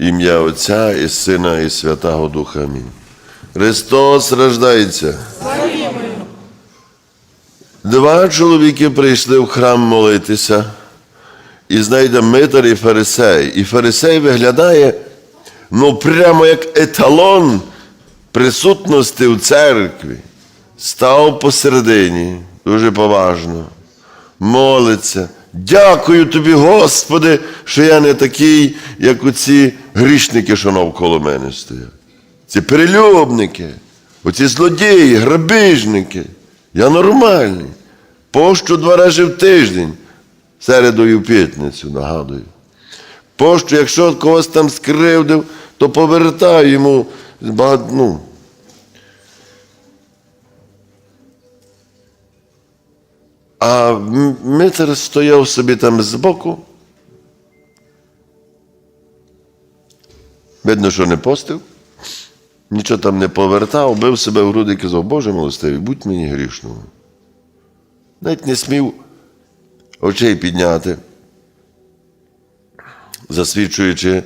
Ім'я Отця і Сина, і Святого Духа. Амінь. Христос рождається. Два чоловіки прийшли в храм молитися, і знайде митар і фарисей. І фарисей виглядає ну, прямо як еталон присутності в церкві. Став посередині, дуже поважно, молиться. Дякую тобі, Господи, що я не такий, як оці грішники, що навколо мене стоять. Ці перелюбники, оці злодії, грабіжники. Я нормальний. Пощу два рази в тиждень, середу і в п'ятницю, нагадую. Пощу, якщо когось там скривдив, то повертаю йому ну, А м- митер стояв собі там збоку. Видно, що не постив, нічого там не повертав, бив себе в груди і казав, Боже милостивий, будь мені грішним. Навіть не смів очей підняти, засвідчуючи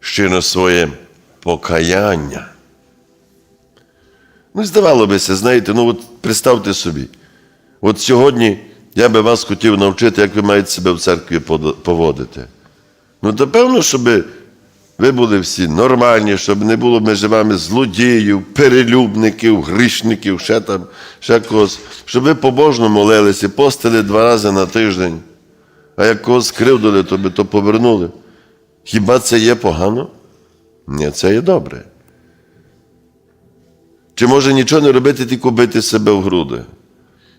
щиро своє покаяння. Ну, здавало бися, знаєте, ну от представте собі. От сьогодні я би вас хотів навчити, як ви маєте себе в церкві поводити. Ну, то певно, щоб ви були всі нормальні, щоб не було між вами злодіїв, перелюбників, грішників, ще там, ще когось, щоб ви побожно молилися, постили два рази на тиждень, а як когось скривдили, то би то повернули. Хіба це є погано? Ні, це є добре. Чи може нічого не робити, тільки бити себе в груди?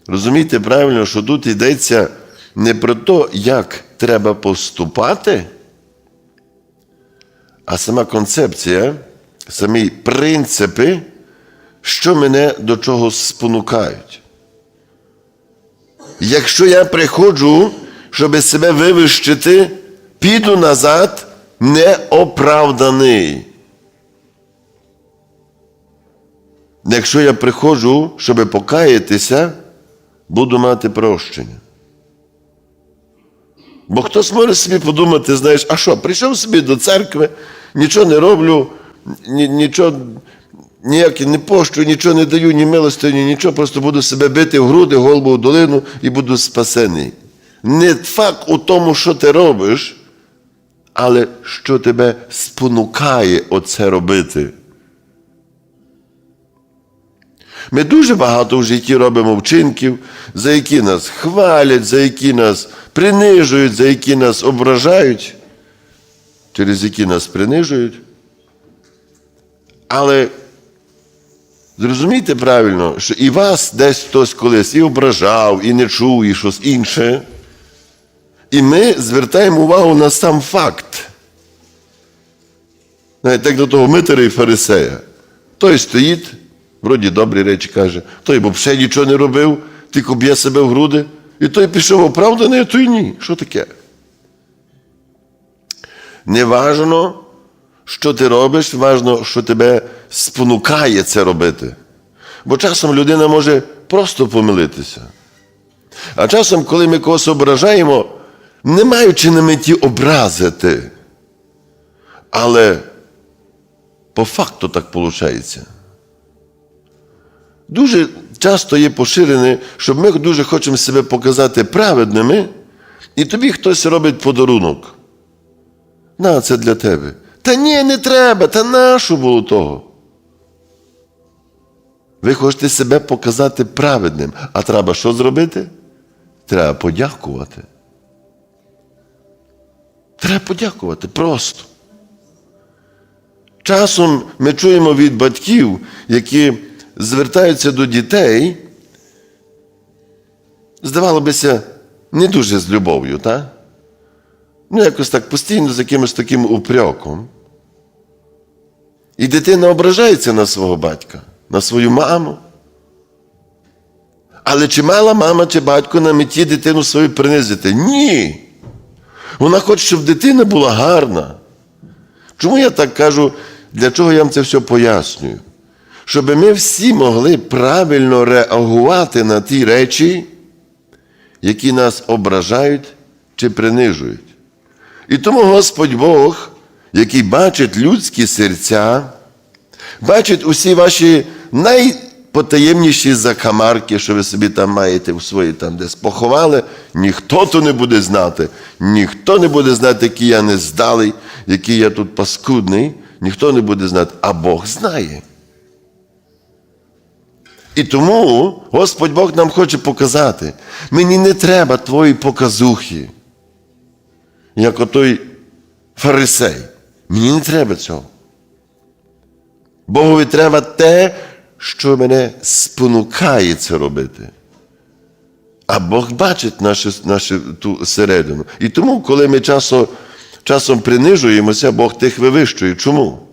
Розумієте правильно, що тут йдеться не про те, як треба поступати, а сама концепція, самі принципи, що мене до чого спонукають. Якщо я приходжу, щоб себе вивищити, піду назад неоправданий. Якщо я приходжу, щоб покаятися, буду мати прощення. Бо хтось може собі подумати, знаєш, а що, прийшов собі до церкви, нічого не роблю, ні, нічого, ніякі не пощу, нічого не даю, ні милостині, нічого, просто буду себе бити в груди, голову в долину і буду спасений. Не факт у тому, що ти робиш, але що тебе спонукає оце робити. Ми дуже багато в житті робимо вчинків, за які нас хвалять, за які нас принижують, за які нас ображають, через які нас принижують. Але зрозумійте правильно, що і вас десь хтось колись і ображав, і не чув, і щось інше. І ми звертаємо увагу на сам факт. Навіть так до того митаря і фарисея. Той стоїть, вроді добрі речі каже, той бо взагалі нічого не робив, тільки б'є себе в груди. І той пішов оправданий, а той ні. Що таке? Не важно, що ти робиш, важно, що тебе спонукає це робити. Бо часом людина може просто помилитися. А часом, коли ми когось ображаємо, не маючи на меті образити. Але по факту так виходить. Дуже часто є поширене, що ми дуже хочемо себе показати праведними, і тобі хтось робить подарунок. На, це для тебе. Та ні, не треба, та нащо було того? Ви хочете себе показати праведним, а треба що зробити? Треба подякувати. Треба подякувати просто. Часом ми чуємо від батьків, які звертаються до дітей, здавало бися, не дуже з любов'ю, так? Ну, якось так постійно з якимось таким упреком. І дитина ображається на свого батька, на свою маму. Але чи мала мама чи батько на меті дитину свою принизити? Ні. Вона хоче, щоб дитина була гарна. Чому я так кажу, для чого я вам це все пояснюю? Щоб ми всі могли правильно реагувати на ті речі, які нас ображають чи принижують. І тому Господь Бог який бачить людські серця, бачить усі ваші найпотаємніші закамарки, що ви собі там маєте в свої там десь поховали, ніхто то не буде знати, ніхто не буде знати, який я нездалий, який я тут паскудний, ніхто не буде знати, а Бог знає. І тому Господь Бог нам хоче показати, мені не треба твої показухи, як отой фарисей. Мені не треба цього. Богові треба те, що мене спонукає це робити. А Бог бачить нашу, нашу ту середину. І тому, коли ми часом, часом принижуємося, Бог тих вивищує. Чому?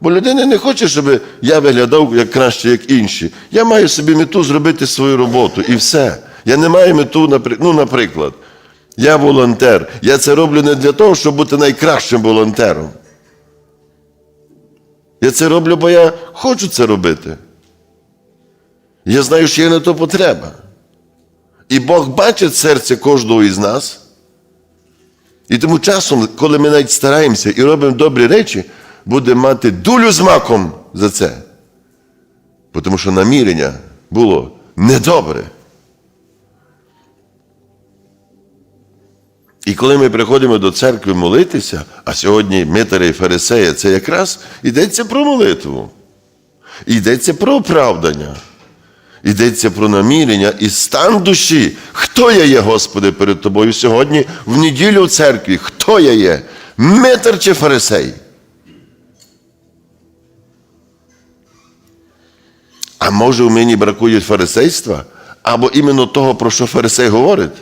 Бо людина не хоче, щоб я виглядав як краще, як інші. Я маю собі мету зробити свою роботу і все. Я не маю мету, ну, наприклад, я волонтер. Я це роблю не для того, щоб бути найкращим волонтером. Я це роблю, бо я хочу це робити. Я знаю, що є на то потреба. І Бог бачить серце кожного із нас. І тому часом, коли ми навіть стараємося і робимо добрі речі, будемо мати дулю з маком за це. Тому що намірення було недобре. І коли ми приходимо до церкви молитися, а сьогодні Митаря і Фарисея, це якраз йдеться про молитву. Йдеться про оправдання. Йдеться про намірення і стан душі. Хто я є, Господи, перед Тобою сьогодні в неділю в церкві? Хто я є? Митар чи фарисей? А може в мені бракує фарисейства? Або іменно того, про що фарисей говорить?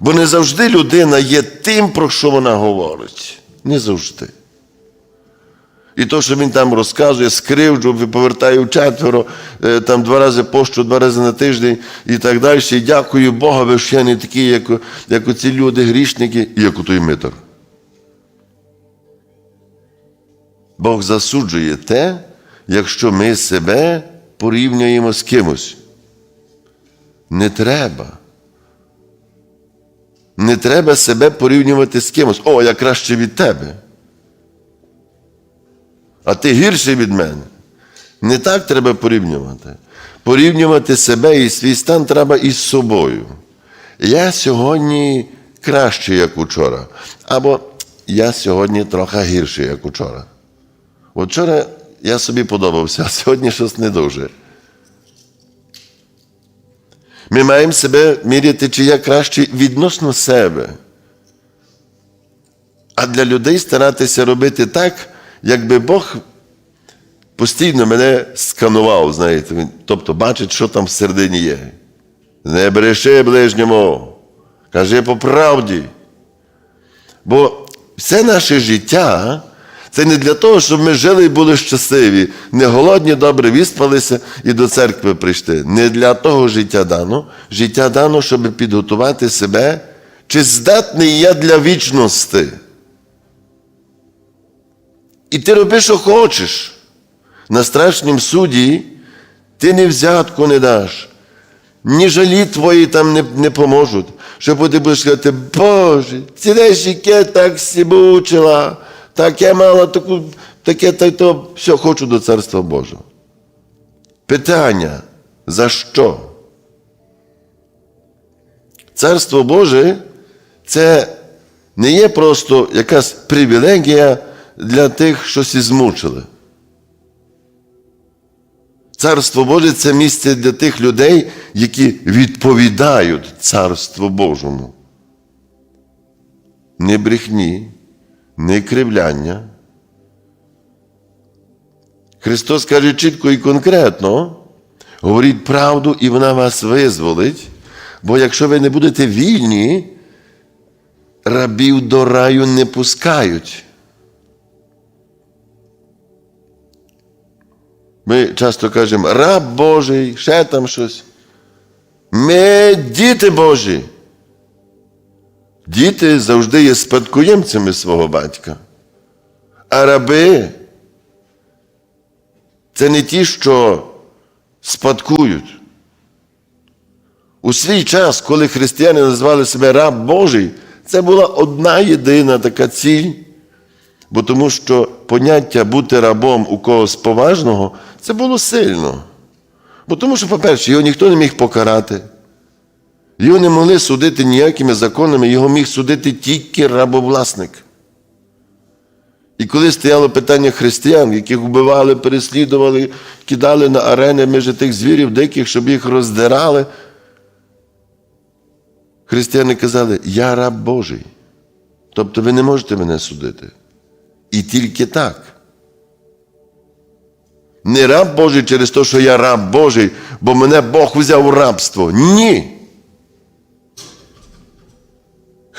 Бо не завжди людина є тим, про що вона говорить. Не завжди. І то, що він там розказує, скривджу, повертаю четверо, е, там два рази пощу, два рази на тиждень і так далі. І дякую Богові, що я не такий, як, як оці люди, грішники, і як у той митар. Бог засуджує те, якщо ми себе порівнюємо з кимось. Не треба. Не треба себе порівнювати з кимось. О, я краще від тебе. А ти гірший від мене. Не так треба порівнювати. Порівнювати себе і свій стан треба із собою. Я сьогодні краще, як учора. Або я сьогодні трохи гірший, як учора. Вчора я собі подобався, а сьогодні щось не дуже. Ми маємо себе міряти, чи я краще відносно себе. А для людей старатися робити так, якби Бог постійно мене сканував, знаєте, тобто бачить, що там всередині є. Не бреши ближньому, кажи по правді. Бо все наше життя це не для того, щоб ми жили і були щасливі, не голодні, добре виспалися і до церкви прийшли. Не для того життя дано. Життя дано, щоб підготувати себе, чи здатний я для вічності. І ти роби, що хочеш. На страшнім суді ти ні взятку не даш, ні жалі твої там не, не поможуть. Що ти будеш сказати, Боже, ці яке так сібучила, так я мала таку, таке, та й то, все, хочу до Царства Божого. Питання, за що? Царство Боже це не є просто якась привілегія для тих, що сі змучили. Царство Боже це місце для тих людей, які відповідають Царству Божому. Не брехні, не кривляння. Христос каже чітко і конкретно: говоріть правду, і вона вас визволить. Бо якщо ви не будете вільні, рабів до раю не пускають. Ми часто кажемо, раб Божий, ще там щось. Ми діти Божі. Діти завжди є спадкоємцями свого батька. А раби це не ті, що спадкують. У свій час, коли християни назвали себе раб Божий, це була одна єдина така ціль Бо тому що поняття бути рабом у когось поважного це було сильно. Бо тому що, по-перше, його ніхто не міг покарати. Його не могли судити ніякими законами, його міг судити тільки рабовласник. І коли стояло питання християн, яких вбивали, переслідували, кидали на арени між тих звірів диких, щоб їх роздирали, християни казали, я раб Божий. Тобто ви не можете мене судити. І тільки так. Не раб Божий через те, що я раб Божий, бо мене Бог взяв у рабство. Ні.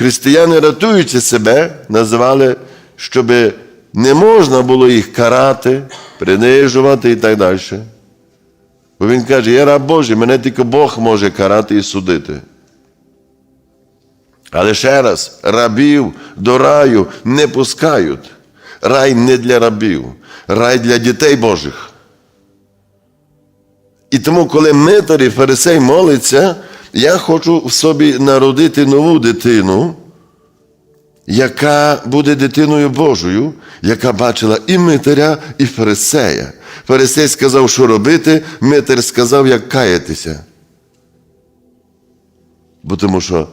Християни, рятуючи себе, називали, щоб не можна було їх карати, принижувати і так далі. Бо він каже, я раб Божий, мене тільки Бог може карати і судити. Але ще раз, рабів до раю не пускають. Рай не для рабів, рай для дітей Божих. І тому, коли митар фарисей молиться, я хочу в собі народити нову дитину, яка буде дитиною Божою, яка бачила і митаря, і фарисея. Фарисей сказав, що робити, митар сказав, як каятися. Бо тому що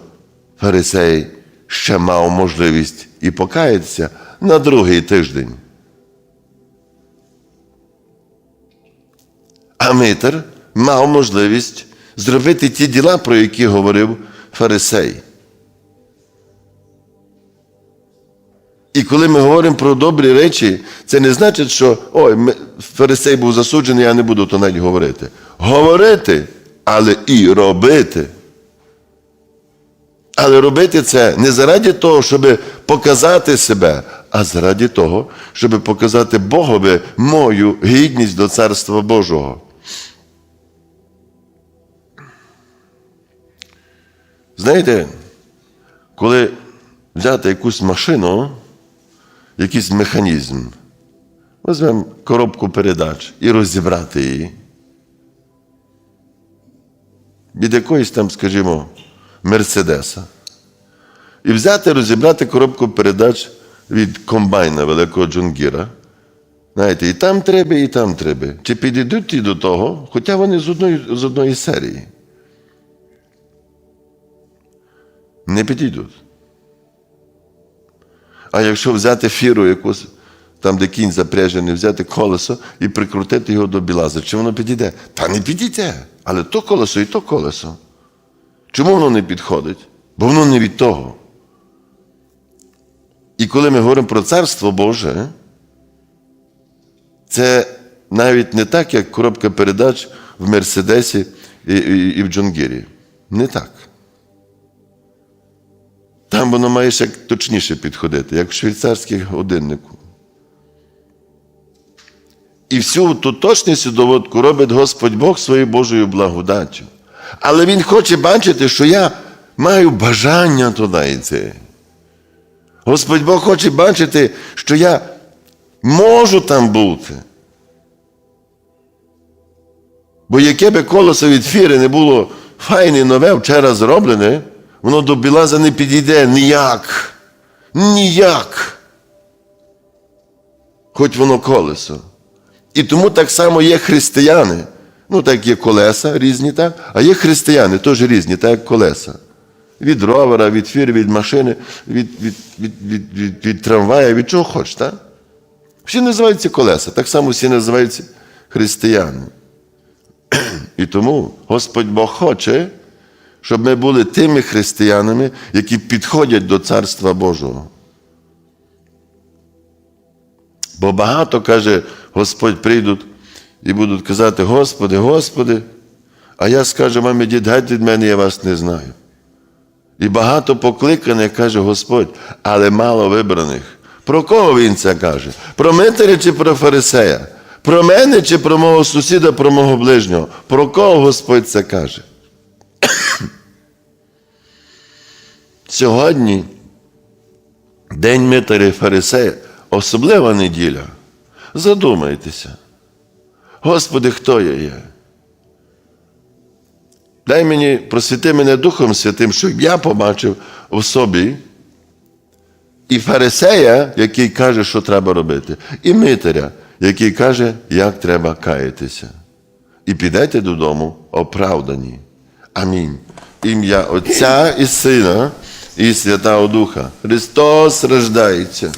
фарисей ще мав можливість і покаятися на другий тиждень. А митар мав можливість зробити ті діла, про які говорив фарисей. І коли ми говоримо про добрі речі, це не значить, що ой, фарисей був засуджений, я не буду то навіть говорити. Говорити, але і робити. Але робити це не заради того, щоб показати себе, а заради того, щоб показати Богові мою гідність до Царства Божого. Знаєте, коли взяти якусь машину, якийсь механізм, візьмемо коробку передач і розібрати її. Від якоїсь там, скажімо, Мерседеса. І взяти, розібрати коробку передач від комбайна великого Джунгіра. Знаєте, і там треба, і там треба. Чи підійдуть ті до того, хоча вони з одної, з одної серії. Не підійдуть. А якщо взяти фіру якусь, там, де кінь запряжений, взяти колесо і прикрутити його до білаза, чи воно підійде? Та не підійде. Але то колесо і то колесо. Чому воно не підходить? Бо воно не від того. І коли ми говоримо про Царство Боже, це навіть не так, як коробка передач в Мерседесі і, і, і в Джонгірі. Не так. Там воно має ще точніше підходити, як в швейцарських годиннику. І всю ту точність доводку робить Господь Бог своєю Божою благодаттю. Але Він хоче бачити, що я маю бажання туди йти. Господь Бог хоче бачити, що я можу там бути. Бо яке би колесо від фіри не було файне, нове, вчора зроблене, воно до білаза не підійде ніяк. Ніяк. Хоч воно колесо. І тому так само є християни. Ну, так є колеса різні, так? а є християни теж різні, так як колеса. Від ровера, від фіри, від машини, від, від, від, від, від, від трамвая, від чого хочеш, так? Всі називаються колеса, так само всі називаються християни. І тому Господь Бог хоче, щоб ми були тими християнами, які підходять до Царства Божого. Бо багато каже, Господь прийдуть і будуть казати, Господи, Господи, а я скажу мамі, дід, геть від мене, я вас не знаю. І багато покликаних, каже Господь, але мало вибраних. Про кого він це каже? Про митаря чи про фарисея? Про мене чи про мого сусіда, про мого ближнього? Про кого Господь це каже? Сьогодні День митаря фарисея, особлива неділя. Задумайтеся. Господи, хто я є? Дай мені, просвіти мене Духом Святим, щоб я побачив у собі І фарисея, який каже, що треба робити, і митаря, який каже, як треба каятися. І підете додому оправдані. Амінь. Ім'я Отця і Сина і Святого Духа. Христос рождається.